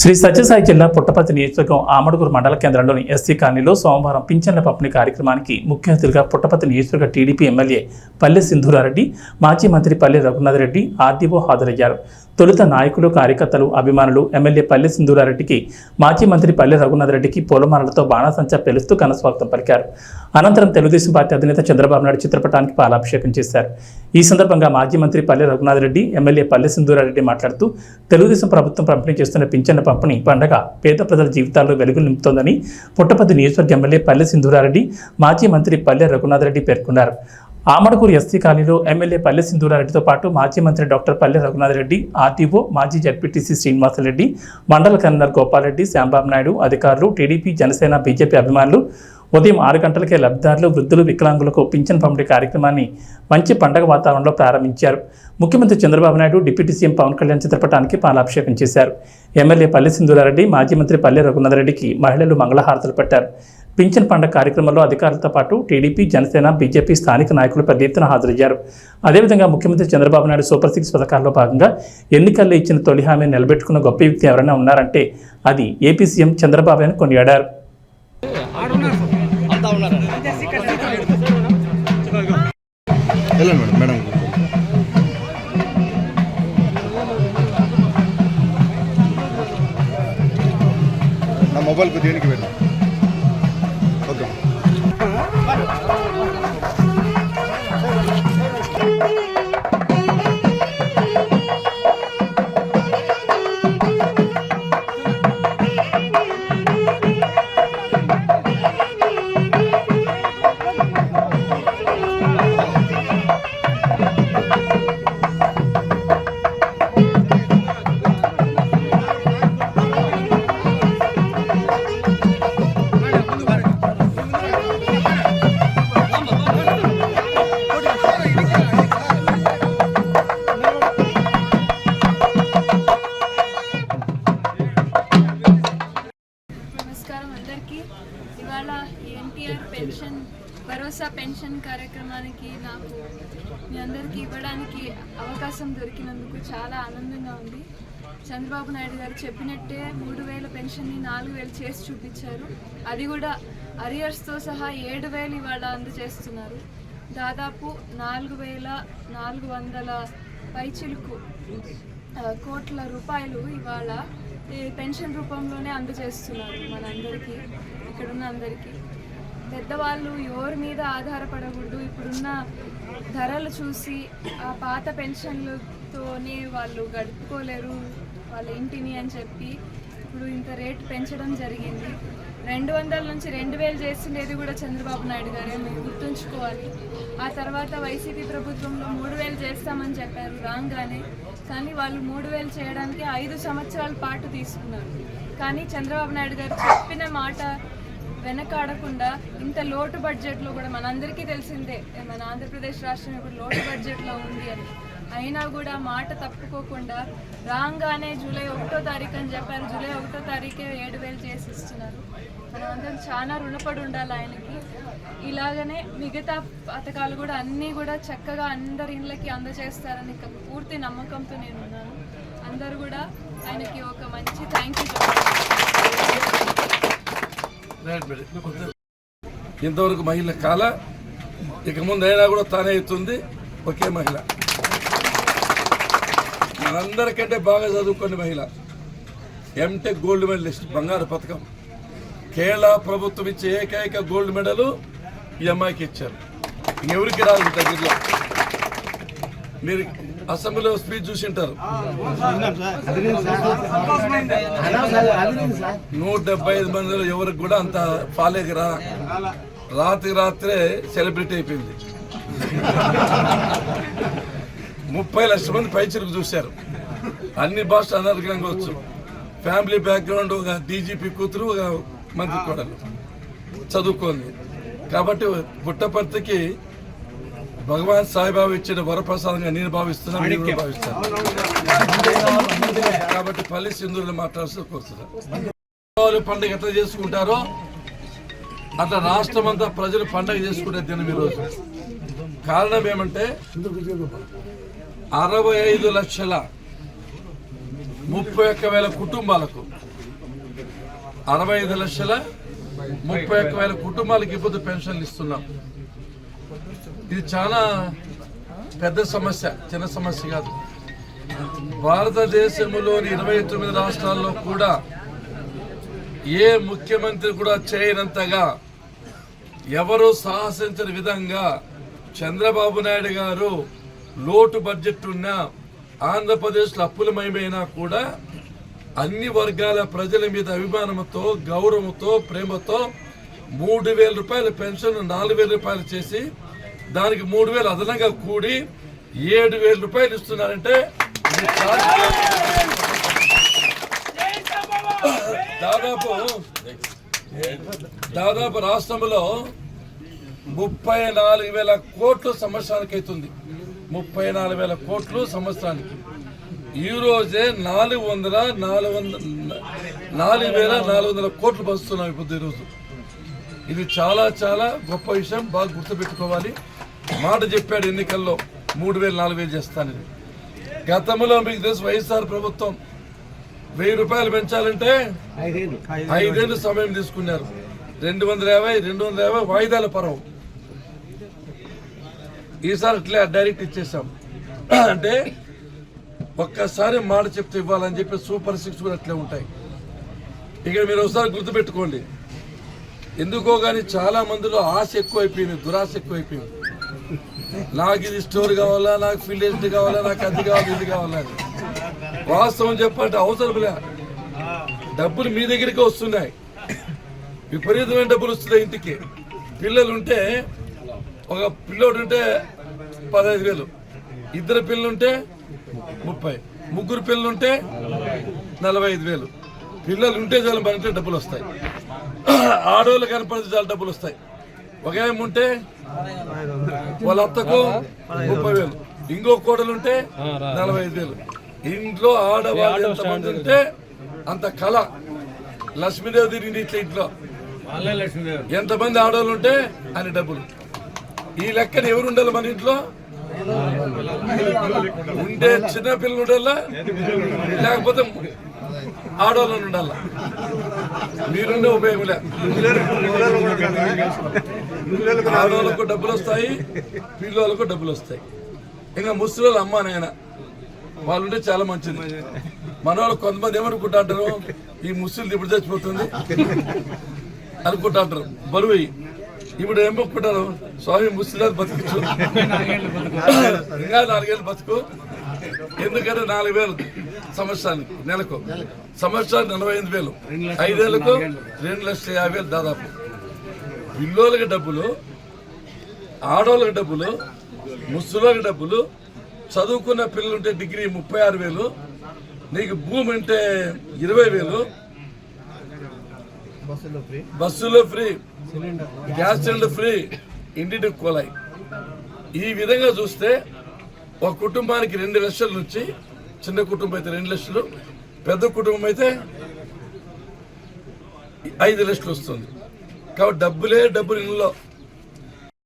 శ్రీ సత్యసాయి జిల్లా పుట్టపర్తి నియోజకవర్గం ఆమడుగురు మండల కేంద్రంలోని ఎస్సీ కాలనీలో సోమవారం పింఛన్ల పంపిణీ కార్యక్రమానికి ముఖ్య అతిథిగా పుట్టపర్తి నియోజకవర్గ టీడీపీ ఎమ్మెల్యే పల్లె సింధూరారెడ్డి మాజీ మంత్రి పల్లె రఘునాథ్ రెడ్డి ఆర్డీఓ హాజరయ్యారు. తొలుత నాయకులు కార్యకర్తలు అభిమానులు ఎమ్మెల్యే పల్లె సింధూరారెడ్డికి మాజీ మంత్రి పల్లె రఘునాథ్ రెడ్డికి పూలమాలలతో బాణాసంచా పెలుస్తూ ఘనస్వాగతం పలికారు. అనంతరం తెలుగుదేశం పార్టీ అధినేత చంద్రబాబు నాయుడు చిత్రపటానికి పాలాభిషేకం చేశారు. ఈ సందర్భంగా మాజీ మంత్రి పల్లె రఘునాథ్ రెడ్డి ఎమ్మెల్యే పల్లె సింధూరారెడ్డి మాట్లాడుతూ తెలుగుదేశం ప్రభుత్వం పంపిణీ చేస్తున్న పింఛన్ల పంపిణీ పండగ పేద ప్రజల జీవితాల్లో వెలుగులు నింపుతోందని పుట్టపతి నియోజకవర్గ ఎమ్మెల్యే పల్లె సింధూరారెడ్డి మాజీ మంత్రి పల్లె రఘునాథ్ రెడ్డి పేర్కొన్నారు. ఆమడకూరు ఎస్సీ కాలనీలో ఎమ్మెల్యే పల్లె సింధూరారెడ్డితో పాటు మాజీ మంత్రి డాక్టర్ పల్లె రఘునాథ్ రెడ్డి ఆర్టీఓ మాజీ జడ్పీటీసీ శ్రీనివాసరెడ్డి మండల కన్వీనర్ గోపాలరెడ్డి శ్యాంబాబు నాయుడు అధికారులు టీడీపీ జనసేన బీజేపీ అభిమానులు ఉదయం ఆరు గంటలకే లబ్ధిదారులు వృద్ధులు వికలాంగులకు పింఛన్ పంపిణీ కార్యక్రమాన్ని మంచి పండగ వాతావరణంలో ప్రారంభించారు. ముఖ్యమంత్రి చంద్రబాబు నాయుడు డిప్యూటీ సీఎం పవన్ కళ్యాణ్ చిత్రపటానికి పాలాభిషేకం చేశారు. ఎమ్మెల్యే పల్లె సింధూరారెడ్డి మాజీ మంత్రి పల్లె రఘునాథ్ రెడ్డికి మహిళలు మంగళహారతలు పెట్టారు. పింఛన్ పండగ కార్యక్రమంలో అధికారులతో పాటు టీడీపీ జనసేన బీజేపీ స్థానిక నాయకులు పెద్ద ఎత్తున హాజరయ్యారు. అదేవిధంగా ముఖ్యమంత్రి చంద్రబాబు నాయుడు సూపర్ సిక్స్ పథకాల్లో భాగంగా ఎన్నికల్లో ఇచ్చిన తొలి హామీని నిలబెట్టుకున్న గొప్ప వ్యక్తి ఎవరైనా ఉన్నారంటే అది ఏపీ సీఎం చంద్రబాబు అని కొనియాడారు. మేడం నా దేనికి వెళ్ళాం మీ ఇవ్వడానికి అవకాశం దొరికినందుకు చాలా ఆనందంగా ఉంది. చంద్రబాబు నాయుడు గారు చెప్పినట్టే మూడు వేల పెన్షన్ని నాలుగు వేలు చేసి చూపించారు. అది కూడా అరియర్స్తో సహా ఏడు వేలు ఇవాళ అందజేస్తున్నారు. దాదాపు నాలుగు వేల నాలుగు వందల పైచిలుకు కోట్ల రూపాయలు ఇవాళ పెన్షన్ రూపంలోనే అందజేస్తున్నారు మనందరికీ ఇక్కడున్న అందరికీ. పెద్దవాళ్ళు ఎవరి మీద ఆధారపడకూడదు. ఇప్పుడున్న ధరలు చూసి ఆ పాత పెన్షన్లతోనే వాళ్ళు గడుపుకోలేరు వాళ్ళ ఇంటిని అని చెప్పి ఇప్పుడు ఇంత రేటు పెంచడం జరిగింది. రెండు వందల నుంచి రెండు వేలు చేసిండేది కూడా చంద్రబాబు నాయుడు గారే మీరు గుర్తుంచుకోవాలి. ఆ తర్వాత వైసీపీ ప్రభుత్వంలో మూడు వేలు చేస్తామని చెప్పారు రాగానే. కానీ వాళ్ళు మూడు వేలు చేయడానికి ఐదు సంవత్సరాల పాటు తీసుకున్నారు. కానీ చంద్రబాబు నాయుడు గారు చెప్పిన మాట వెనకాడకుండా ఇంత లోటు బడ్జెట్లో కూడా మనందరికీ తెలిసిందే మన ఆంధ్రప్రదేశ్ రాష్ట్రం ఇప్పుడు లోటు బడ్జెట్లో ఉంది అని. అయినా కూడా మాట తప్పుకోకుండా రాగానే జూలై ఒకటో తారీఖు అని చెప్పారు. జూలై ఒకటో తారీఖే ఏడు వేలు చేసి ఇస్తున్నారు. మనం అందరం చాలా రుణపడి ఉండాలి ఆయనకి. ఇలాగనే మిగతా పథకాలు కూడా అన్నీ కూడా చక్కగా అందరి ఇళ్ళకి అందజేస్తారని పూర్తి నమ్మకంతో నేను ఉన్నాను అందరూ కూడా ఆయనకి ఒక మంచి థ్యాంక్ యూ ఇంతవరకు మహిళ కాల ఇక ముందు అయినా కూడా తానే అవుతుంది ఒకే మహిళ. మనందరికంటే బాగా చదువుకోండి మహిళ. ఎంటెక్ గోల్డ్ మెడలిస్ట్ బంగారు పథకం. కేరళ ప్రభుత్వం ఇచ్చే ఏకైక గోల్డ్ మెడల్ ఈ అమ్మాయికి ఇచ్చారు. ఎవరికి రాదు దగ్గరలో? మీరు అసెంబ్లీలో స్పీచ్ చూసింటారు. నూట డెబ్బై ఐదు మందిలో ఎవరికి కూడా అంత ఫాలేకి రా. రాత్రి రాత్రే సెలబ్రిటీ అయిపోయింది. ముప్పై లక్షల మంది పైచలకు చూశారు. అన్ని భాషలు అనర్గంగా వచ్చు. ఫ్యామిలీ బ్యాక్గ్రౌండ్ ఒక డీజీపీ కూతురు ఒక మంత్రి కోడలు. చదువుకోండి. కాబట్టి పుట్టపర్తికి భగవాన్ సాయిబాబు ఇచ్చిన వరప్రసాదంగా నేను భావిస్తున్నాను మీరు కూడా భావిస్తాను కాబట్టి పల్లి సింధువులు మాట్లాడుతూ కోరుతున్నాను పండుగ ఎట్లా చేసుకుంటారో అట్లా రాష్ట్రం అంతా ప్రజలు పండుగ చేసుకునే దినం ఈరోజు కారణం ఏమంటే అరవై ఐదు లక్షల ముప్పై ఒక్క వేల కుటుంబాలకు అరవై ఐదు లక్షల ముప్పై ఒక్క వేల కుటుంబాలకి ఇప్పుడు పెన్షన్లు ఇస్తున్నాం. ఇది చాలా పెద్ద సమస్య చిన్న సమస్య కాదు. భారతదేశంలోని ఇరవై తొమ్మిది రాష్ట్రాల్లో కూడా ఏ ముఖ్యమంత్రి కూడా చేయనంతగా ఎవరు సాహసించని విధంగా చంద్రబాబు నాయుడు గారు లోటు బడ్జెట్ ఉన్న ఆంధ్రప్రదేశ్లో అప్పులమయమైనా కూడా అన్ని వర్గాల ప్రజల మీద అభిమానంతో గౌరవంతో ప్రేమతో మూడు వేల రూపాయల పెన్షన్ నాలుగు వేల రూపాయలు చేసి దానికి మూడు వేలు అదనంగా కూడి ఏడు వేల రూపాయలు ఇస్తున్నారంటే దాదాపు దాదాపు రాష్ట్రంలో ముప్పై నాలుగు వేల కోట్లు సంవత్సరానికి అవుతుంది ముప్పై నాలుగు వేల కోట్లు సంవత్సరానికి. ఈ రోజే నాలుగు వందల నాలుగు వందల నాలుగు వేల నాలుగు వందల కోట్లు పంచుతున్నాం ఇప్పుడు ఈరోజు ఇది చాలా చాలా గొప్ప విషయం బాగా గుర్తుపెట్టుకోవాలి. మాట చెప్పాడు ఎన్నికల్లో మూడు వేలు నాలుగు వేలు చేస్తానని. గతంలో మీకు తెలుసు వైఎస్ఆర్ ప్రభుత్వం వెయ్యి రూపాయలు పెంచాలంటే ఐదేళ్ళు. సమయం తీసుకున్నారు. రెండు వందల యాభై రెండు వందల యాభై వాయిదాల పరం ఈసారి అట్లే డైరెక్ట్ ఇచ్చేసాం అంటే ఒక్కసారి మాట చెప్తే ఇవ్వాలని చెప్పి సూపర్ సిక్స్ కూడా అట్లే ఉంటాయి. ఇక్కడ మీరు ఒకసారి గుర్తుపెట్టుకోండి. ఎందుకో కానీ చాలా మందిలో ఆశ ఎక్కువైపోయింది దురాశ ఎక్కువైపోయింది. నాకు ఇది స్టోర్ కావాలా నాకు ఫిల్లేజ్ కావాలా నాకు అది కావాలి ఇది కావాలా వాస్తవం వాస్తవం చెప్పంటే అవసరంలే డబ్బులు మీ దగ్గరికి వస్తున్నాయి. విపరీతమైన డబ్బులు వస్తున్నాయి ఇంటికి. పిల్లలు ఉంటే ఒక పిల్లోడు ఉంటే పదహైదు వేలు. ఇద్దరు పిల్లలు ఉంటే ముప్పై. ముగ్గురు పిల్లలు ఉంటే నలభై ఐదు వేలు. పిల్లలు ఉంటే చాలు మనంటే డబ్బులు వస్తాయి. ఆడవాళ్ళు కనపడితే చాలా డబ్బులు వస్తాయి. ఒక ఏం ఉంటే వాళ్ళ అత్తకు ముప్పై వేలు ఇంకో కోడలు ఉంటే నలభై ఐదు వేలు. ఇంట్లో ఆడవాళ్ళు ఎంతమంది ఉంటే అంత కళ. లక్ష్మీదేవి తిరిగింది ఇట్లా ఇంట్లో. ఎంతమంది ఆడవాళ్ళు ఉంటే అని డబ్బులు. ఈ లెక్కన ఎవరు ఉండాలి మన ఇంట్లో? ఉండే చిన్న పిల్లలు ఉండాలా? లేకపోతే ఆడవాళ్ళని ఉండాల? మీరుండే ఉపయోగం లేదు ఆడవాళ్ళకు డబ్బులు వస్తాయి పిల్లలకు డబ్బులు వస్తాయి. ఇంకా ముసలి అమ్మ నాయన వాళ్ళుంటే చాలా మంచిది. మన వాళ్ళు కొంతమంది ఏమనుకుంటాంటారు ఈ ముసలి ఇప్పుడు చచ్చిపోతుంది అనుకుంటాంటారు బరువు ఇప్పుడు ఏం మొక్కుంటారు స్వామి ముసలి బతుకుచ్చు ఇంకా నాలుగేళ్ళు బతుకు. ఎందుకంటే నాలుగు వేలు. సంవత్సరానికి నెలకు. సంవత్సరానికి నలభై ఐదు వేలు. ఐదేళ్ళకు రెండు లక్షల యాభై వేలు దాదాపు. పిల్లోళ్ళకి డబ్బులు ఆడవాళ్ళకి డబ్బులు ముసలోళ్ళకి డబ్బులు చదువుకున్న పిల్లలు ఉంటే డిగ్రీ ముప్పై ఆరు వేలు నీకు భూమి ఉంటే ఇరవై వేలు. బస్సులో ఫ్రీ? Gas cylinder free. ఇంటికి కోలాయి ఈ విధంగా చూస్తే ఒక కుటుంబానికి రెండు లక్షల నుంచి చిన్న కుటుంబం అయితే రెండు లక్షలు పెద్ద కుటుంబం అయితే ఐదు లక్షలు వస్తుంది. కాబట్టి డబ్బులే డబ్బులు ఇళ్ళలో